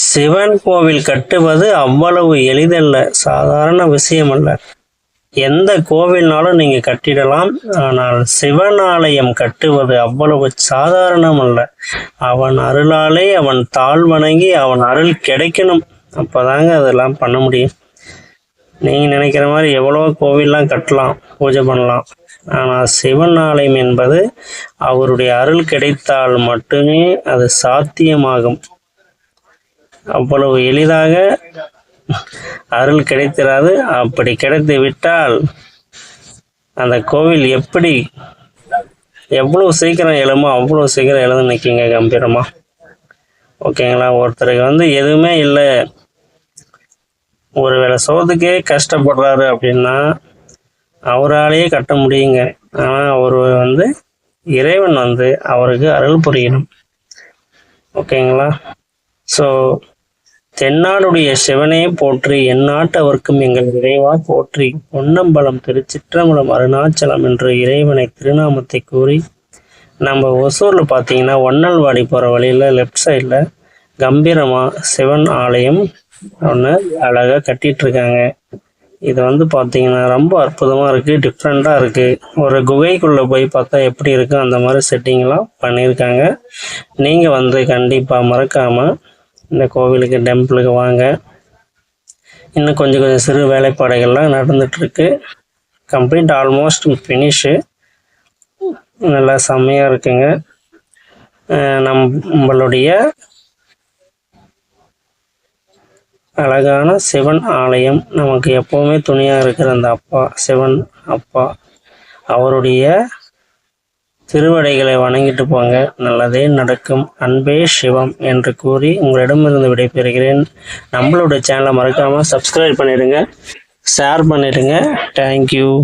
சிவன் கோவில் கட்டுவது அவ்வளவு எளிதல்ல சாதாரண விஷயம் அல்ல எந்த கோவில்னாலும் நீங்க கட்டிடலாம் ஆனால் சிவன் ஆலயம் கட்டுவது அவ்வளவு சாதாரணம் அல்ல அவன் அருளாலே அவன் தாழ் வணங்கி அவன் அருள் கிடைக்கணும். அப்போதாங்க அதெல்லாம் பண்ண முடியும். நீங்க நினைக்கிற மாதிரி எவ்வளோ கோவில்லாம் கட்டலாம் பூஜை பண்ணலாம். ஆனால் சிவன் ஆலயம் என்பது அவருடைய அருள் கிடைத்தால் மட்டுமே அது சாத்தியமாகும். அவ்வளவு எளிதாக அருள் கிடைத்திராது. அப்படி கிடைத்து விட்டால் அந்த கோவில் எப்படி எவ்வளோ சீக்கிரம் எழுமோ அவ்வளோ சீக்கிரம் எழுந்து நிற்குங்க கம்பீரமாக ஓகேங்களா? ஒருத்தருக்கு வந்து எதுவுமே இல்லை. ஒருவேளை சோத்துக்கே கஷ்டப்படுறாரு அப்படின்னா அவராலேயே கட்ட முடியுங்க. ஆனால் அவர் வந்து இறைவன் வந்து அவருக்கு அருள் புரியணும். ஓகேங்களா? ஸோ தென்னாடுடைய சிவனே போற்றி எந்நாட்டவர்க்கும் எங்கள் இறைவா போற்றி. பொன்னம்பலம் திருச்சிற்றம்பலம் அருணாச்சலம் என்று இறைவனை திருநாமத்தை கூறி நம்ம ஒசூரில் பார்த்தீங்கன்னா ஒன்னல்வாடி போகிற வழியில் லெஃப்ட் சைடில் கம்பீரமாக சிவன் ஆலயம் ஒன்று அழகாக கட்டிகிட்ருக்காங்க இது வந்து பார்த்தீங்கன்னா ரொம்ப அற்புதமாக இருக்குது டிஃப்ரெண்ட்டாக இருக்குது ஒரு குகைக்குள்ளே போய் பார்த்தா எப்படி இருக்கும் அந்த மாதிரி செட்டிங்லாம் பண்ணியிருக்காங்க. நீங்கள் வந்து கண்டிப்பாக மறக்காமல் இந்த கோவிலுக்கு டெம்பிளுக்கு வாங்க. இன்னும் கொஞ்சம் கொஞ்சம் சிறு வேலைப்பாடுகள்லாம் நடந்துகிட்ருக்கு கம்ப்ளீட் ஆல்மோஸ்ட் ஃபினிஷு நல்லா செம்மையாக இருக்குங்க. நம்மளுடைய அழகான சிவன் ஆலயம். நமக்கு எப்போவுமே துணியாக இருக்கிற அந்த அப்பா சிவன் அப்பா அவருடைய திருவடைகளை வணங்கிட்டு போங்க. நல்லதே நடக்கும். அன்பே சிவம் என்று கூறி உங்களிடமிருந்து விடைபெறுகிறேன். நம்மளோட சேனலை மறக்காமல் சப்ஸ்கிரைப் பண்ணிடுங்க. ஷேர் பண்ணிடுங்க. தேங்க்யூ